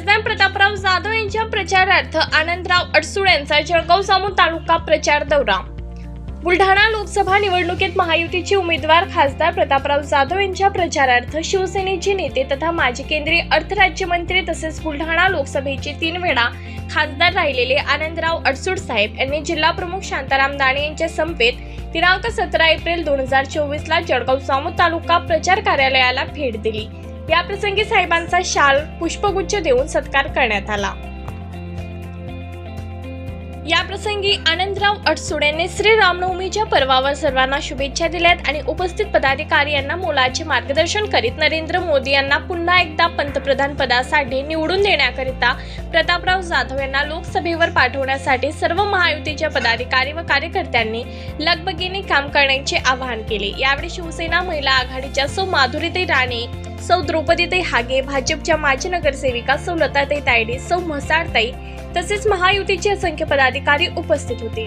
खासदार प्रतापराव जाधव यांच्या प्रचारार्थ आनंदराव अडसूळ यांचा जळगाव जामून तालुका प्रचार दौरा. बुलढाणा लोकसभा निवडणुकीत महायुतीचे उमेदवार खासदार प्रतापराव जाधव यांच्या प्रचारार्थ शिवसेनेचे नेते तथा माजी केंद्रीय अर्थराज्यमंत्री तसेच बुलढाणा लोकसभेचे तीन वेळा खासदार राहिलेले आनंदराव अडसूड साहेब यांनी जिल्हा प्रमुख शांताराम दाणे यांच्या संपेत दिनांक सतरा एप्रिल दोन हजार चोवीसला जळगाव जामोद तालुका प्रचार कार्यालयाला भेट दिली. याप्रसंगी साहेबांचा शाल पुष्पगुच्छ देऊन सत्कार करण्यात आला. याप्रसंगी आनंदराव अडसूड यांनी श्री रामनवमीच्या पर्वावर सर्वांना शुभेच्छा दिल्यात आणि उपस्थित पदाधिकारी यांना मोलाचे मार्गदर्शन करीत नरेंद्र मोदी यांना पुन्हा एकदा पंतप्रधान पदासाठी निवडून देण्याकरिता प्रतापराव जाधव यांना लोकसभेवर पाठवण्यासाठी सर्व महायुतीच्या पदाधिकारी व कार्यकर्त्यांनी लगबगीने काम करण्याचे आवाहन केले. यावेळी शिवसेना महिला आघाडीच्या सौ माधुरीताई राणे सौ द्रौपदीताई हागे भाजपच्या माजी नगरसेविका सौ लताताई तायडे सौ म्हसाळताई तसेच महायुतीचे असंख्य पदाधिकारी उपस्थित होते.